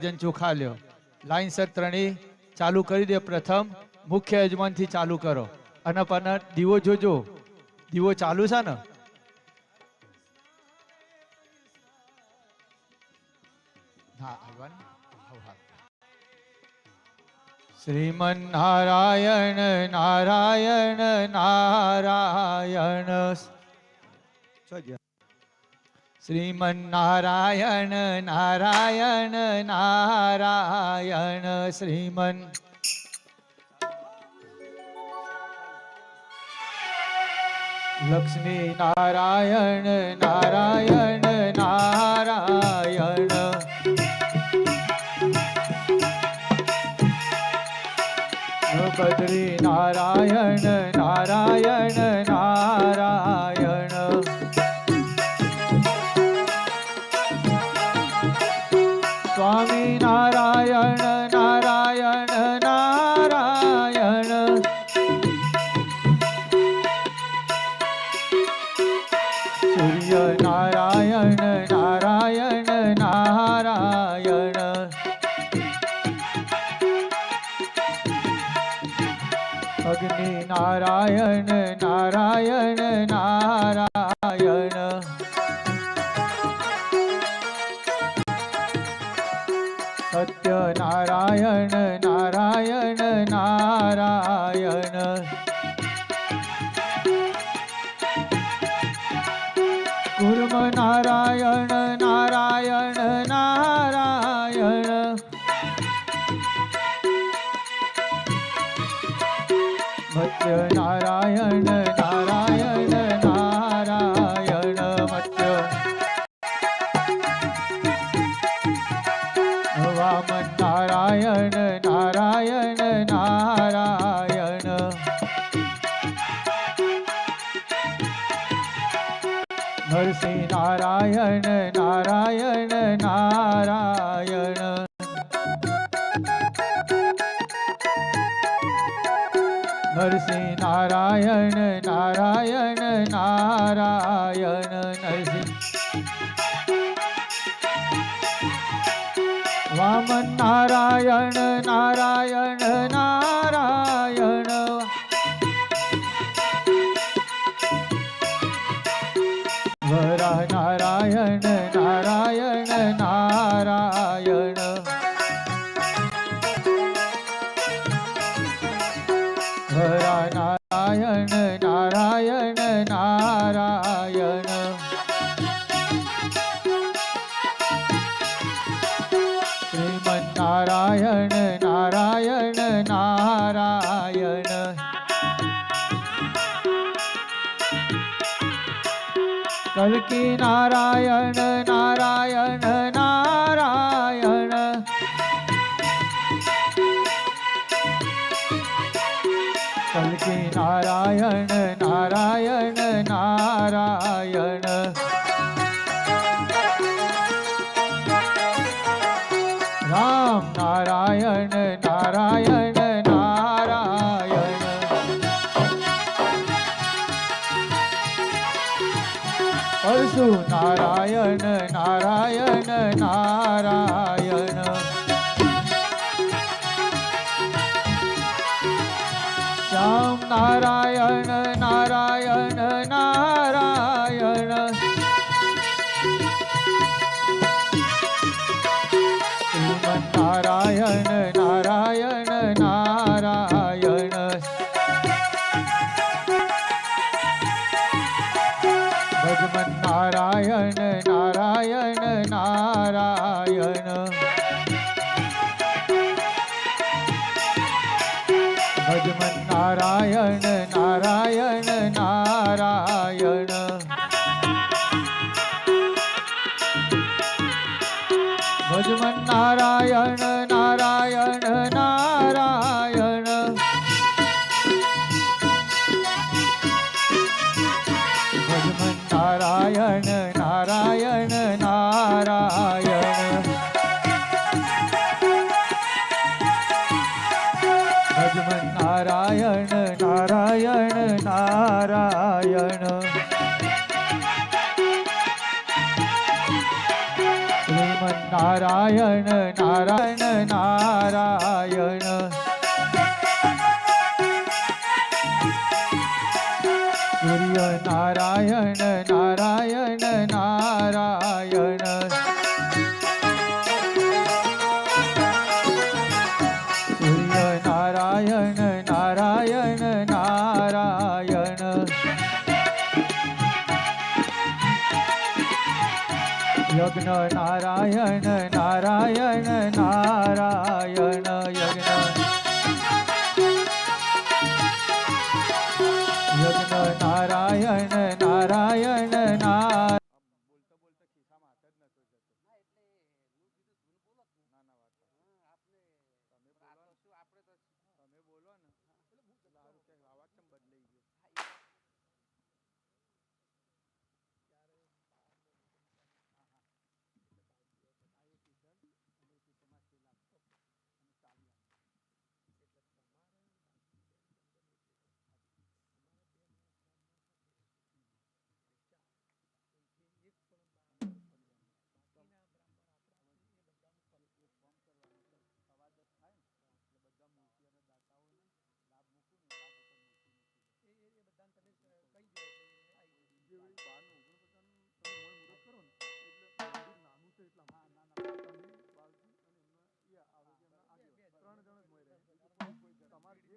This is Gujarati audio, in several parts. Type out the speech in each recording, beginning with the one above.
જન ચોખા લ્યો. લાઈનસર ત્રણેય ચાલુ કરી દે. પ્રથમ મુખ્ય યજમાનથી ચાલુ કરો. અને પણ દીવો જોજો. દીવો ચાલુ છે ને. શ્રીમન નારાયણ નારાયણ નારાયણ. શ્રીમન નારાયણ નારાયણ શ્રીમન લક્ષ્મી નારાયણ નારાયણ નારાયણ બદ્રી નારાયણ કુર્મ નારાયણ નારાયણ નારાયણ વામન નારાયણ નારાયણ નારાયણ. કલ્કી નારાયણ નારાયણ નારાયણ. નારાયણ નારાયણ નારાયણ. ભજમન નારાયણ નારાયણ નારાયણ.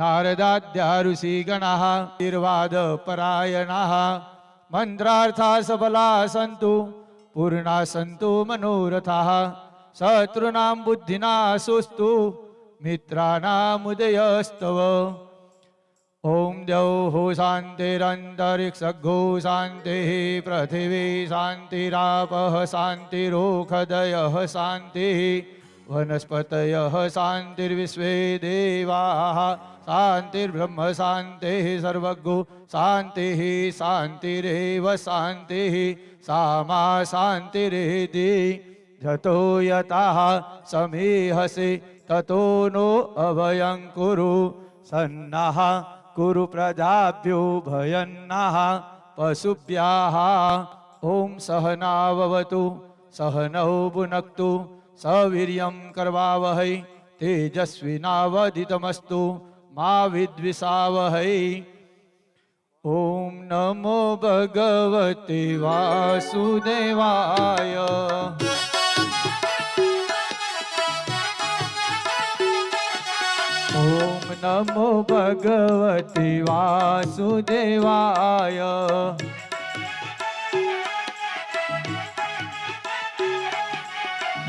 नारदाद्यारुषिगणः निर्वादपरायणाः मन्त्रार्था सबला सन्तु पूर्णा सन्तु मनोरथाः शत्रूणां बुद्धिनाशोस्तु मित्राणामुदयस्तव ॐ द्यौः शान्तिरन्तरिक्षो शान्तिः पृथिवी शान्तिरापः शान्तिरोखदयः शान्तिः વનસ્પતય શાંતિર્વિશ્વે દેવા શાંતિર્બ્રહ્મ શાંતિ સર્વગો શાંતિ શાંતિરેવ શાંતિ સામા શાંતિરેધિ જતો યતા સમીહસી તતો નો અભયં કુરુ સન્નાહ કુરુ પ્રજાભ્યો ભયન્નાહ પશુભ્યા ઓમ સહનાવવતુ સહનૌ ભુનક્તુ भुनक्तु सवीर्यं कर्वावहै तेजस्विनावधितमस्तु मा विद्विषावहै ॐ नमो भगवते वासुदेवाय ॐ नमो भगवते वासुदेवाय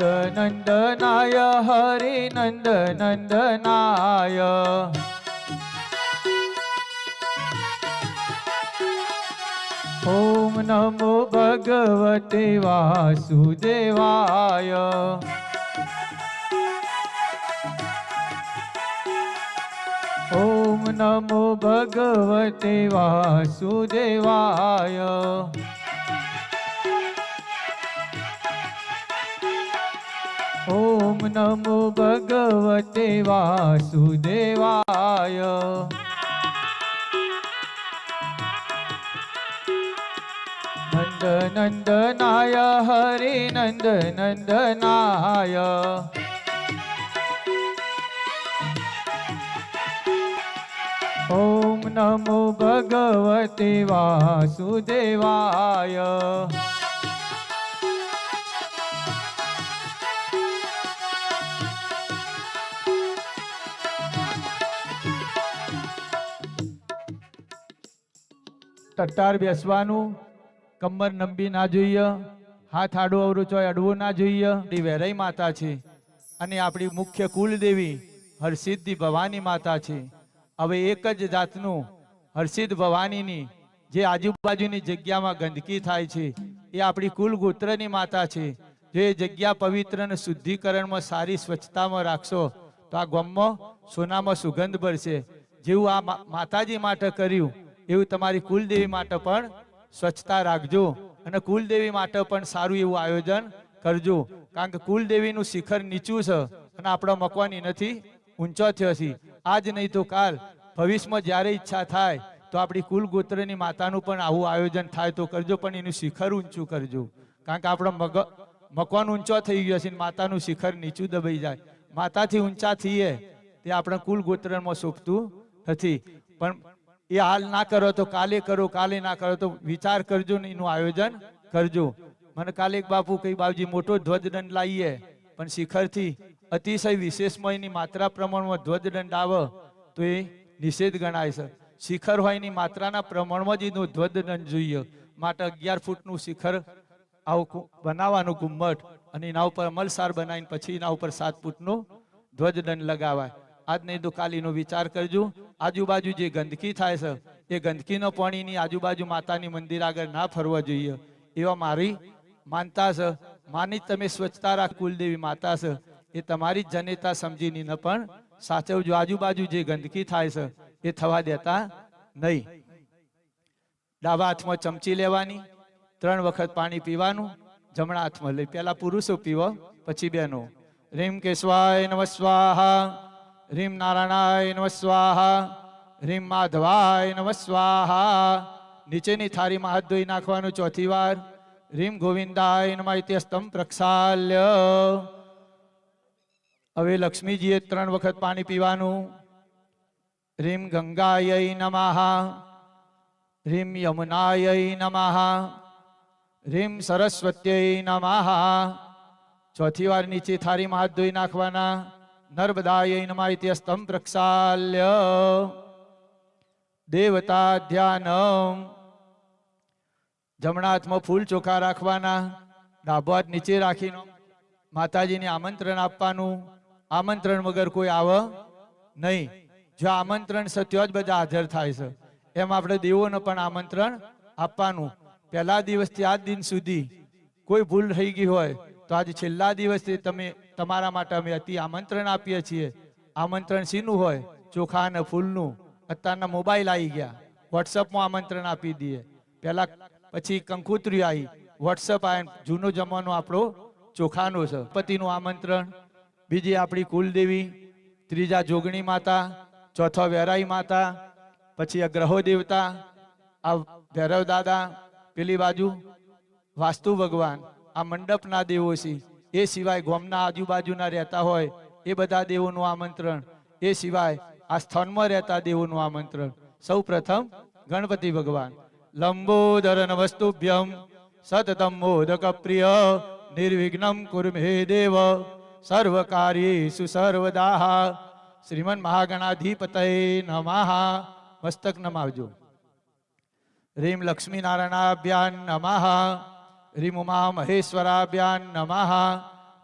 वासुदेवाय नन्दनन्दनाय हरे नन्दनन्दनाय ॐ नमो भगवते वासुदेवाय ॐ नमो भगवते वासुदेवाय ઓમ નમો ભગવતે વાસુદેવાય. નંદ નંદનાય હરે નંદ નંદનાય. ઓમ નમો ભગવતે વાસુદેવાય. તટ્ટાર બેસવાનું, કમર નંબી ના જોઈએ, હાથ આડો અવરો ચોય અડવો ના જોઈએ. આપણી વેરાઈ માતા છે અને આપણી મુખ્ય કુલદેવી હરસિદ્ધિ ભવાની માતા છે. હવે એક જ જાતનું હરસિદ્ધ ભવાનીની જે આજુબાજુની જગ્યામાં ગંદકી થાય છે, એ આપણી કુલ ગોત્રની માતા છે. જો જગ્યા પવિત્ર અને શુદ્ધિકરણમાં સારી સ્વચ્છતામાં રાખશો, તો આ ગામમાં સોનામાં સુગંધ ભરશે. જેવું આ માતાજી માટે કર્યું એવું તમારી કુલદેવી માટે પણ સ્વચ્છતા રાખજો અને કુલદેવી માટે પણ સારું એવું આયોજન કરજો. કારણ કે કુલદેવીનું શિખર નીચું છે અને આપણો મકવાની નથી ઊંચો થયો છે. આજ નહીં તો કાલ ભવિષ્યમાં જ્યારે ઈચ્છા થાય તો આપણી કુલ ગોત્રની માતાનું પણ આવું આયોજન થાય તો કરજો, પણ એનું શિખર ઊંચું કરજો. કારણ કે આપણો મગ, મકવાન ઊંચો થઈ ગયો છે માતાનું શિખર નીચું દબાઈ જાય. માતાથી ઊંચા થઈએ તે આપણા કુલ ગોત્રમાં શોભતું નથી. પણ એ હાલ ના કરો તો કાલે કરો, કાલે ના કરો તો વિચાર કરજો ને એનું આયોજન કરજો. મને કાલે એક બાપુ કઈ બાપજી, મોટો ધ્વજદંડ લાવીએ. પણ શિખરથી અતિશય વિશેષમાં એની માત્રા પ્રમાણમાં ધ્વજદંડ આવે તો એ નિષેધ ગણાય છે. શિખર હોય એની માત્રાના પ્રમાણમાં જ એનું ધ્વજદંડ જોઈએ. માટે અગિયાર ફૂટનું શિખર આવું બનાવવાનું ગુમ્મટ અને એના ઉપર અમલસાર બનાવીને પછી એના ઉપર સાત ફૂટનું ધ્વજદંડ લગાવાય. આજ નહીં તો વિચાર કરજો. આજુબાજુ જે ગંદકી થાય છે, એ ગંદકીનો પાણીની આજુબાજુ માતાની મંદિર આગળ ના ફરવા જોઈએ. એવા મારી માનતા છે. માની તમે સ્વચ્છતા રાખ કુલદેવી માતા છે. એ તમારી જનેતા સમજીને ન પણ સાચવજો. આજુબાજુ જે ગંદકી થાય છે, એ થવા દેતા નહીં. ડાબા હાથમાં ચમચી લેવાની, ત્રણ વખત પાણી પીવાનું, જમણા હાથમાં લઈ. પેલા પુરુષો પીવો, પછી બહેનો રીમ સ્વાય નમ સ્વાહા. રીમ નારાયણાય નમ સ્વાહા રીમ માધવાય નમ સ્વાહા નીચેની થાળીમાં હાથ ધોઈ નાખવાનું ચોથી વાર રીમ ગોવિંદાય નમ ઇત્યસ્તમ પ્રક્ષાલ્ય હવે લક્ષ્મીજીએ ત્રણ વખત પાણી પીવાનું રીમ ગંગાય નમઃ રીમ યમુનાય નમઃ રીમ સરસ્વત્ય નમઃ ચોથી વાર નીચે થાળીમાં હાથ ધોઈ નાખવાના નર્મદાય નમઃ ઇત્યસ્તમ પ્રક્ષાલ્ય દેવતા ધ્યાનમ જમણા હાથમાં ફૂલ ચોખા રાખવાના ડાબો હાથ નીચે રાખીને માતાજીને આમંત્રણ આપવાનું આમંત્રણ વગર કોઈ આવે નહીં જો આમંત્રણ છે ત્યાં જ બધા હાજર થાય છે એમ આપણે દેવોને પણ આમંત્રણ આપવાનું પહેલા દિવસથી આજ દિન સુધી કોઈ ભૂલ થઈ ગઈ હોય તો આજે છેલ્લા દિવસથી તમે તમારા માટે અમે અતિ આમંત્રણ આપીએ છીએ. આમંત્રણ શીનું હોય, ચોખા અને ફૂલનું. અત્યારના મોબાઈલ આવી ગયા. વોટ્સઅપમાં આમંત્રણ આપી દઈએ. પહેલા પછી કંકુત્રી આવી વોટ્સઅપ આવ્યા જૂનો જમાનો આપણો ચોખાનો છે. પતિનું આમંત્રણ. બીજી આપણી કુલદેવી, ત્રીજા જોગણી માતા, ચોથો વેરાઈ માતા, પછી આ ગ્રહો દેવતા, આ ભૈરવ દાદા, પેલી બાજુ વાસ્તુ ભગવાન, આ મંડપના દેવો છે. એ સિવાય ગોમના આજુબાજુના રહેતા હોય, એ બધા દેવોનું આમંત્રણ. એ સિવાય આ સ્થાનમાં રહેતા દેવોનું આમંત્રણ. સૌ પ્રથમ ગણપતિ ભગવાન. લંબોદર નમસ્તુભ્યમ સતતમ મોદક પ્રિય નિર્વિઘ્નમ કુર્મે દેવ. સર્વ કાર્યેષુ સર્વદા શ્રીમન મહાગણાધિપતય નમઃ. મસ્તક નમાવજો. રીમ લક્ષ્મી નારાયણાભ્યાન નમઃ. રીમ ઉમા મહેશ્વરાભ્યાન નમઃ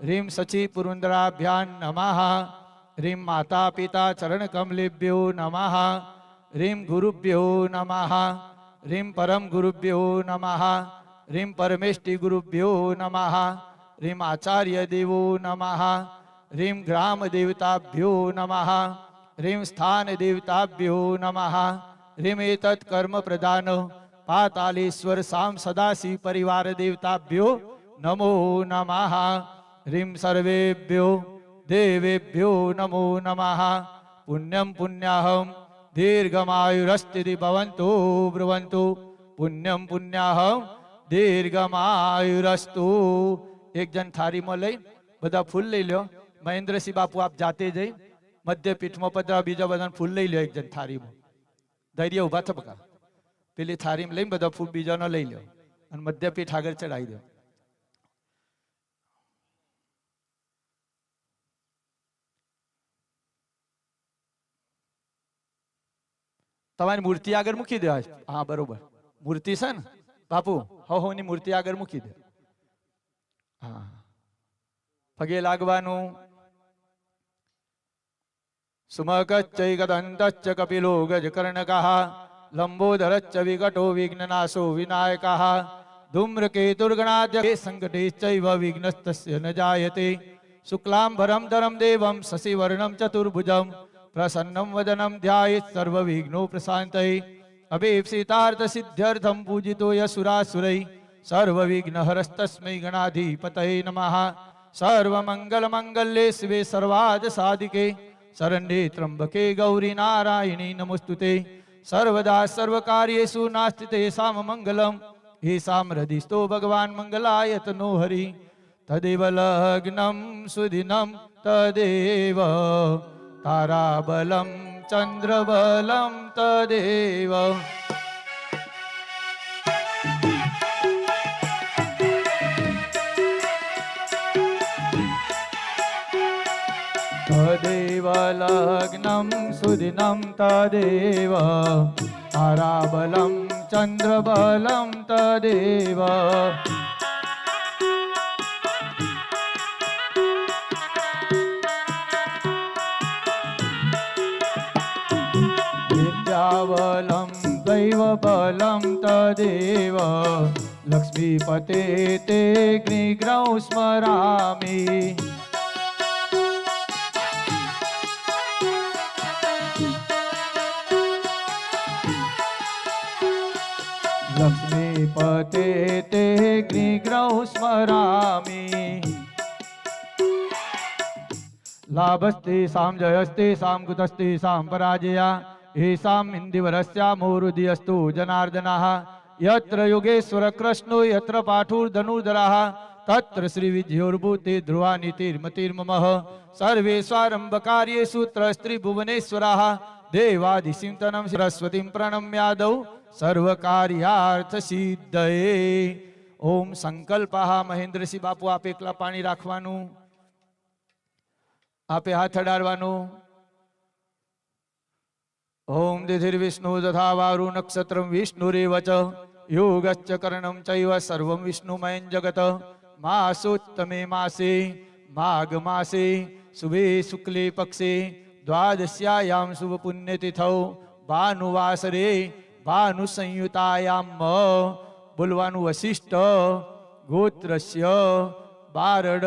રીમ સચી પુરુંદરાભ્યાન નમઃ રીમ માતા પિતા ચરણ કમલેભ્યો નમઃ રીમ ગુરુભ્યો નમઃ રીમ પરમ ગુરુભ્યો નમઃ રીમ પરમેષ્ટિ ગુરુભ્યો નમઃ રીમ આચાર્ય દેવો નમઃ રીમ ગ્રામ દેવતાભ્યો નમઃ રીમ સ્થાન દેવતાભ્યો નમઃ રીમ એતત કર્મ પાતાલેશ્વર સામ સદાશિવ પરિવાર દેવતાભ્યો નમો નમઃ હ્રીમ સર્વેભ્યો દેવેભ્યો નમો નમઃ પુણ્યમ પુણ્યાહમ દીર્ઘમાયુરસ્તિતિ ભવંતુ બ્રુવંતુ પુણ્યમ પુણ્યાહમ દીર્ઘમાયુરસ્તુ એક જણ થારીમાં લઈ બધા ફૂલ લઈ લ્યો મહેન્દ્રસિંહ બાપુ આપ જાતે જઈ મધ્ય પીઠમાં પધરા બીજા બધા ફૂલ લઈ લ્યો એક જણ થારીમાં ધૈર્ય ઊભા થપકા પેલી થાળીમાં લઈને બધા ફૂલ બીજાનો લઈ લો અને મધ્યપીઠ આગળ ચડાવી દો. તમારી મૂર્તિ આગળ મૂકી દે હા, બરોબર. મૂર્તિ છે ને? બાપુ હહોની મૂર્તિ આગળ મૂકી દે. હા. પગે લાગવાનું. સુમકચ્ચૈકદંતશ્ચ કપિલો ગજકર્ણકઃ લંબોધરચ્ચ વિકટો વિઘ્નનાશો વિનાયકઃ ધૂમ્રકેતુર્ગણાદ્ય સંકટેશ્ચૈવ વિઘ્નસ્તસ્ય ન જાયતે શુક્લાંબરમ ધરમ દેવમ શશિવર્ણમ ચતુર્ભુજમ પ્રસન્નમ વદનમ ધ્યાયેત સર્વ વિઘ્નો પ્રશાંતય અભિપ્સિતાર્થ સિદ્ધ્યર્થમ પૂજિતો યસુરાસુરૈ સર્વ વિઘ્ન હરસ્તસ્મૈ ગણાધિપતય નમઃ સર્વમંગલ મંગલ્યે શિવે સર્વાદ સાધિકે શરણ્યે ત્રંબકે ગૌરી નારાયણી નમસ્તુતે સર્વદા સર્વકાર્યેષુ નાસ્તિ તેષાં મંગલમ येषां હૃદિસ્તો ભગવાન મંગલાયતનો હરિ તદેવ લગ્નમ સુદિનમ તદેવ તારાબલમ ચંદ્રબલમ તદેવ તદેવ લગ્નમ સુદિનમ તદેવ તારાબલમ ચંદ્રબલમ તદેવ વિદ્યાબલમ દૈવબલમ તદેવ લક્ષ્મીપતે તે ગ્નિગ્રૌ લક્ષ્મીપતે તે ગ્નિગ્રૌ સ્મરામી લાભસ્તે સામ જયસ્તે સામ કુતસ્તે સામ પરાજયા એસામ ઇન્દિવરસ્યામોરુધિયસ્તુ જનાર્દના યત્ર યોગેશ્વર કૃષ્ણો યત્ર પાઠુર્ધનુર્ધરઃ તત્ર શ્રી વિજયોર્ભૂતે ધ્રુવાનિતિર્મતિર્મમઃ સર્વેશ્વારંભકાર્યેષુ ત્રસ્ત્રીભુવનેશ્વરાः દેવાદિસિંતనం સરસ્વતીં પ્રણમ્યાદૌ સર્વકાર્યાર્થ સિદ્ધયે ઓમ સંકલ્પઃ મહેન્દ્રસિંહ બાપુ આપે એકલા પાણી રાખવાનું આપે હાથ અડાડવાનું ઓમ દિધિર્વિષ્ણુ તથા વારુ નક્ષત્રમ વિષ્ણુરેવ યોગશ્ચ કર્ણમ ચૈવ સર્વમ વિષ્ણુમયં જગત માસોત્તમે માસે, માઘ માસે, શુભે શુક્લે પક્ષે, દ્વાદશ્યાયામ શુભ પુણ્યતિથૌ, ભાનુવાસરે ભાનુ સંયુતાયામ બોલવાનું વશિષ્ઠ ગોત્રસ્ય, બારડ,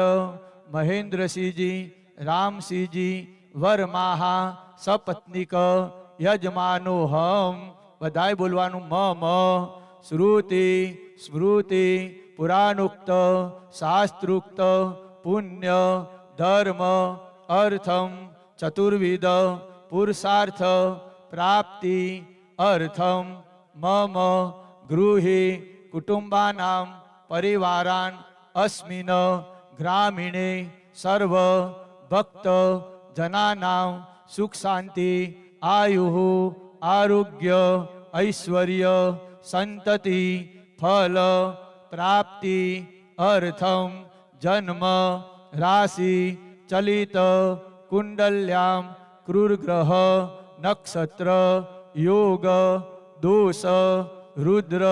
મહેન્દ્રસિંહજી, રામસિંહજી, વરમાહા, સપત્નિક, યજમાનોહમ, બધાય બોલવાનું મમ, શ્રુતિ, સ્મૃતિ પુરાણોક્ત, શાસ્ત્રોક્ત, પુણ્ય, ધર્મ, અર્થમ, ચતુર્વિધ, પુરુષાર્થ, પ્રાપ્તિ, અર્થમ, મમ, ગૃહે, કુટુંબાનામ, પરિવારાન, અસ્મિન, ગ્રામીણે, સર્વ, ભક્ત, જનાનામ, સુખ શાંતિ, આયુ, આરોગ્ય, ઐશ્વર્ય, સંતતિ, ફલ પ્રાપ્તિ અર્થમ જન્મ રાશિ ચલિત કુંડલ્યામ ક્રૂરગ્રહ નક્ષત્ર યોગ દોષ રુદ્ર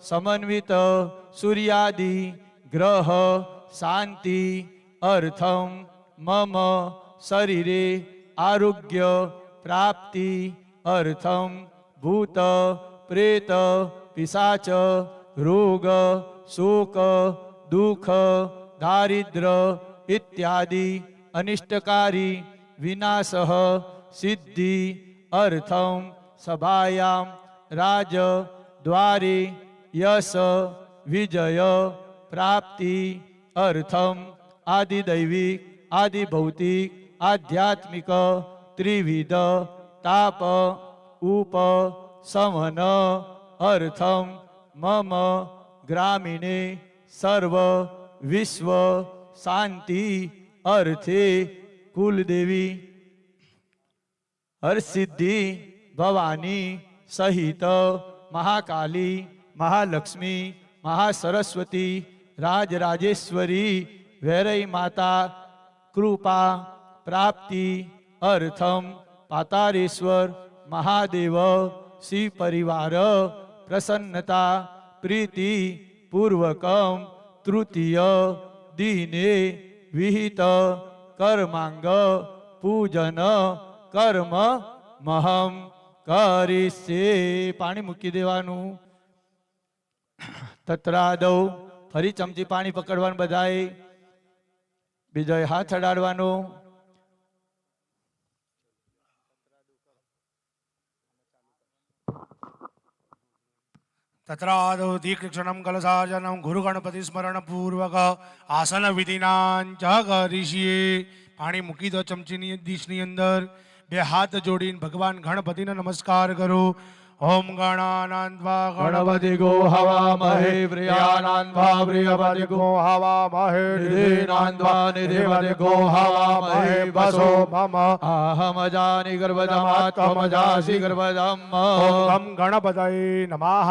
સમન્વિત સૂર્યાદિ ગ્રહ શાંતિ અર્થમ મમ શરીરે આરોગ્ય પ્રાપ્તિ અર્થમ ભૂત પ્રેત પિશાચ રોગ શોક દુઃખ, દારિદ્ર ઇત્યાદિ અનિષ્ટકારી વિનાશ સિદ્ધિ અર્થમ સભાયામ રાજ દ્વારે યશ વિજય પ્રાપ્તિ અર્થમ આદિદૈવિક, આદિભૌતિક, આધ્યાત્મિક, ત્રિવિધ, તાપ, ઉપ, સમન અર્થમ મમ ગ્રામીણે સર્વ વિશ્વ શાંતિ અર્થે કુલદેવી હરસિદ્ધિ ભવાની સહિત મહાકાલી, મહાલક્ષ્મી, મહાસરસ્વતી, રાજરાજેશ્વરી વૈરઈ માતા, કૃપા, પ્રાપ્તિ, અર્થમ, પાતારેશ્વર, મહાદેવ શિવ પરિવાર પ્રસન્નતા પ્રીતિ પૂર્વકમ તૃતીય દિને વિહિત કર્માંગ પૂજન કર્મ મહમ કરીશે પાણી મૂકી દેવાનું. તત્રાદૌ ફરી ચમચી પાણી પકડવાનું બધાએ. બીજો હાથ અડાડવાનો. तत्रादौ दीक्षणं कलसार्जनं ગુરુગણપતિસ્મરણપૂર્વક આસન વિધિનાં ચ કરીશીએ પાણી મૂકી દો ચમચીની ડીશની અંદર બે હાથ જોડીને ભગવાન ગણપતિને નમસ્કાર કરો ગણાનાન્વા ગણપતિ ગો હવામહે પ્રિયાનાન્વા પ્રિયપતિ ગો હવામહે નિધિનાન્વા નિધિપતિ ગો હવામહે વસો મમ અહમજાનિ ગર્ભદમાત્મજાસી ગર્ભદમ ઓમ ગમ ગણપતये નમઃ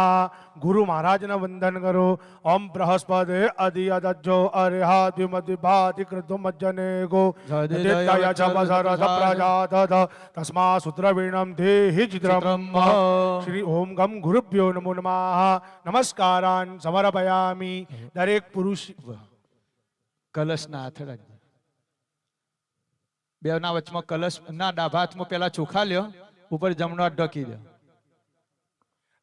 ગુરુ મહારાજને વંદન કરો ઓમ બૃહસ્પતિ અધિયદજો અર્હાદ્યુમતિ ભાતિ કૃતુમજ્જને ગો દિત્તય ચ વસરથ પ્રજાતત તસ્મા સૂત્રવીણમ ચિત્રમ ચિત્રમ શ્રી ઓમ ગમ ગુરુભ્યો નમો નમઃ નમસ્કારાન સમર્પયામિ દરેક પુરુષ કલશના હાથ અડાડજો બેના વચમાં કલશ ના ડાભા હાથમાં પેલા ચોખા લ્યો ઉપર જમણો હાથ ઢકી દો.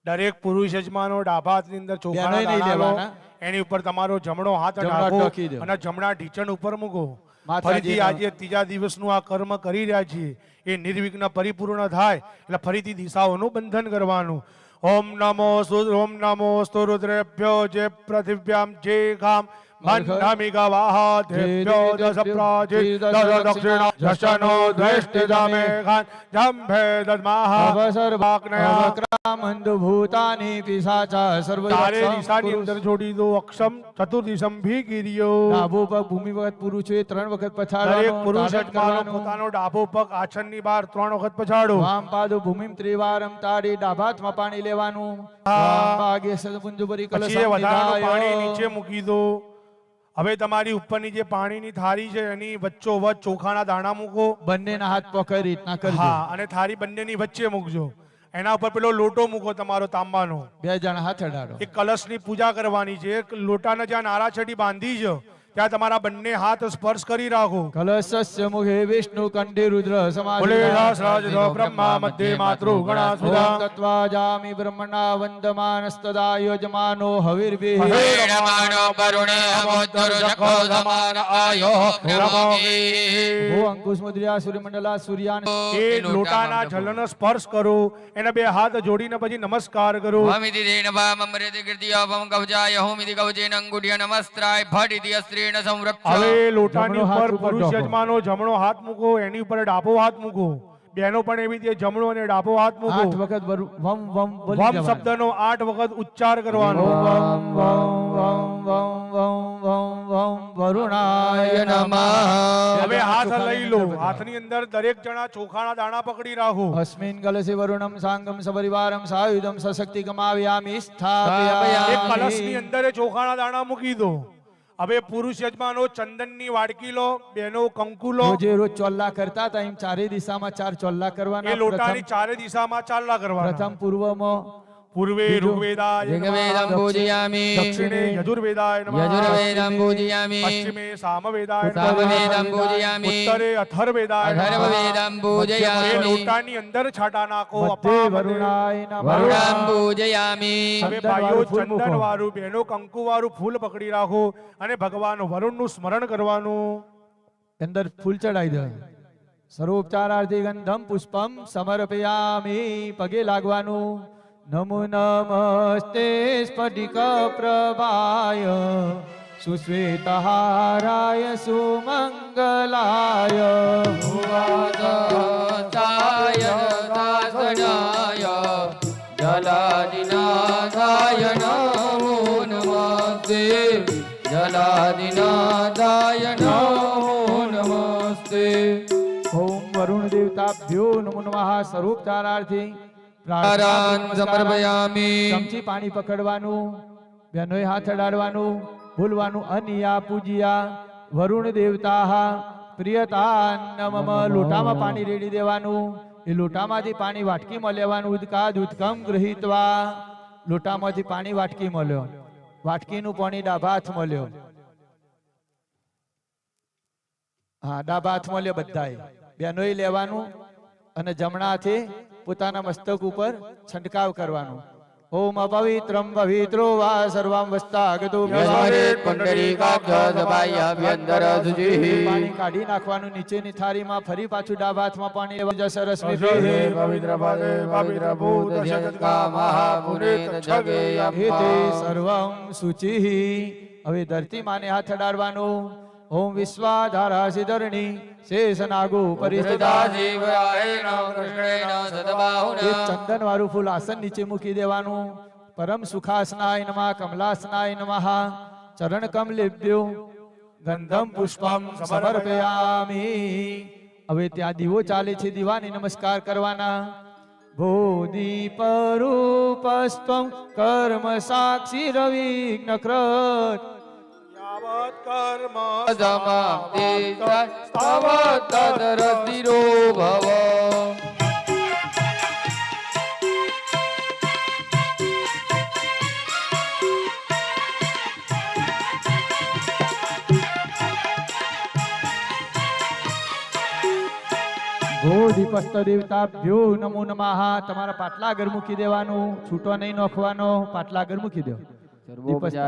દરેક પુરુષ યજમાનો ડાભા હાથની અંદર ચોખા નહીં લેવાના. એની ઉપર તમારો જમણો હાથ જમણો ઢોકી દો. અને જમણા ઢીચણ ઉપર મૂકો. ફરીથી આજે ત્રીજા દિવસનું આ કર્મ કરી રહ્યા છીએ. એ નિર્વિઘ્ન પરિપૂર્ણ થાય. એટલે ફરીથી દિશાઓનું બંધન કરવાનું. ઓમ નમો ઓમ નમો સ્તુરુદ્રેભ્યો જે પૃથિવ્યામ જે ગામ. દિશાની અંદર દો અક્ષમ ચતુર્દિશમ ભી ગિરિયો ડાબો પગ ભૂમિ વખત પુરુષોએ ત્રણ વખત દરેક પછાડવાનો પુરુષ કરવાનું. પોતાનો ડાબો પગ આછનની બહાર ત્રણ વખત પછાડો વામ પાદો ભૂમિ ત્રિવારમ તારી ડાભા હાથમાં પાણી લેવાનું સદપુંજ પાણી નીચે મૂકી દો હવે તમારી ઉપરની જે પાણીની થાળી છે એની વચ્ચો વચ્ચ ચોખાના દાણા મૂકો. બંનેના હાથ પકડી રીતના કરજો. હા અને થાળી બંનેની વચ્ચે મૂકજો. એના ઉપર પેલો લોટો મૂકો તમારો તાંબાનો. બે જણા હાથ અડાડો. એક કલશની પૂજા કરવાની છે. એક લોટાને જ્યાં નારાછડી બાંધી છે ત્યાં તમારા બંને હાથ સ્પર્શ કરી રાખો. કલશસ્ય મુખે વિષ્ણુ કંઠે રુદ્ર સમાજ ભોલેરાજ બ્રહ્મા મધ્યે માતૃ ગણા સુધા તત્વા જામિ બ્રહ્મણા વંદમાનસ્તદા યોજમાનો હવિર્ભિ હવિર્માનો વરુણે હમોદ્ધર જખો સમાન આયો. રમોગી. અંકુશ મુદ્રિયા સૂર્યમંડલા સૂર્યાન. એ લોટાના જલન સ્પર્શ કરો એના બે હાથ જોડીને પછી નમસ્કાર કરો. હમિતિ દેન વામ અમૃત કૃતિયા વમ કવજાય હોમિતિ કવજેન અંગુડિયા નમસ્ત્રાય ભટિતિ અસ્ત્રી લોટાની સંરક્ષણ હાથ લોટાની ઉપર પુરુષ યજમાનો જમણો હાથ મૂકો એની ઉપર ડાબો હાથ મૂકો. બેનો પણ એવી રીતે જમણો અને ડાબો હાથ આઠ વખત વમ વમ બોલી વમ શબ્દનો આઠ વખત ઉચ્ચાર કરવાનો. વમ વમ વમ વમ વમ વમ વમ વરુણાય નમઃ. હવે હાથ લઈ લો. હાથની અંદર દરેક જણા ચોખાના દાણા પકડી રાખો. અસ્મિન કલસે વરુણમ સાંગમ સપરિવારમ સાયુધમ સશક્તિ કમાવ્યામિ એક સ્થાપયામિ કલશની અંદર ચોખાના દાણા મૂકી દો. હવે પુરુષ યજમાનો ચંદનની વાડકી લો બેનો કંકુ લો જે રોજ ચોલ્લા કરતા હતા એમ ચારે દિશામાં ચાર ચોલ્લા કરવાના લોટાની ચારે દિશામાં ચાલ્લા કરવાના. પ્રથમ પૂર્વમાં પૂર્વે કંકુ વાળું ફૂલ પકડી રાખો અને ભગવાન વરુણનું સ્મરણ કરવાનું અંદર ફૂલ ચડાઈ દે સર્વોપચારાર્થી ગંધમ પુષ્પમ સમર્પયામી પગે લાગવાનું નમો નમસ્તે સ્ફટિક પ્રભાય સુશ્વેતહારાય સુમંગલાય ભુવાદાય દાસનાય જલાદિનાથાય નમો નમસ્તે જલાદિનાથાય નમો નમસ્તે ઓમ વરુણ દેવતાભ્યો નમો નમઃ સ્વરૂપ ચારાર્થી પ્રાણ સમર્પયામિ. ચમચી પાણી પકડવાનું બહેનોએ હાથ અડાડવાનું ભૂલવાનું અનિયા પૂજિયા. વરુણ દેવતા પ્રિયતા નમમ લોટામાં પાણી રેડી દેવાનું. એ લોટામાંથી પાણી વાટકીમાં લેવાનું ઉદકા ઉદકમ ગૃહિતવા લોટામાંથી પાણી વાટકીમાં લ્યો વાટકીનું પાણી ડાબા હાથમાં લ્યો હા ડાભાથ મળ્યો લ્યો બધાએ. બહેનોએ લેવાનું અને જમણા હાથે પોતાના મસ્તક ઉપર છંટકાવ કરવાનો. ઓમ અપવિત્રમ પવિત્રો વા સર્વમ પુંડરીકાક્ષસભાયાભ્યંતર શુચિઃ. પાણી કાઢી નાખવાનું નીચેની થાળીમાં ફરી પાછું ડાબા હાથમાં પાણી લેવાનું જશે રશ્મિ પવિત્ર પવિત્ર પદે પવિત્ર ભૂત શતકામઃ પુનેત છગેયમ હેતે સર્વમ શુચિઃ. હવે ધરતી માને હાથ અડાડવાનો. ઓમ વિશ્વાધારા સિધરણી શેષ નાગુ ચંદન વાળું ફૂલ આસન નીચે મૂકી દેવાનું. પરમ સુખાસનાય નમઃ કમલાસનાય નમઃ. ચરણ કમલેભ્યો ગંધમ પુષ્પમ સમર્પયામિ. હવે ત્યાં દીવો ચાલે છે દીવાની નમસ્કાર કરવાના. ભૂદીપરૂપસ્ત્વમ કર્મ સાક્ષી રવિ કૃત યાવત કર્મ તદરતિરો ભવ. ભૂદીપસ્ત દેવતાભ્યો નમો નમઃ. તમારા પાટલા આગળ મૂકી દેવાનું છૂટો નહીં નોખવાનો પાટલા આગળ મૂકી દેવો. દીપસ્ત-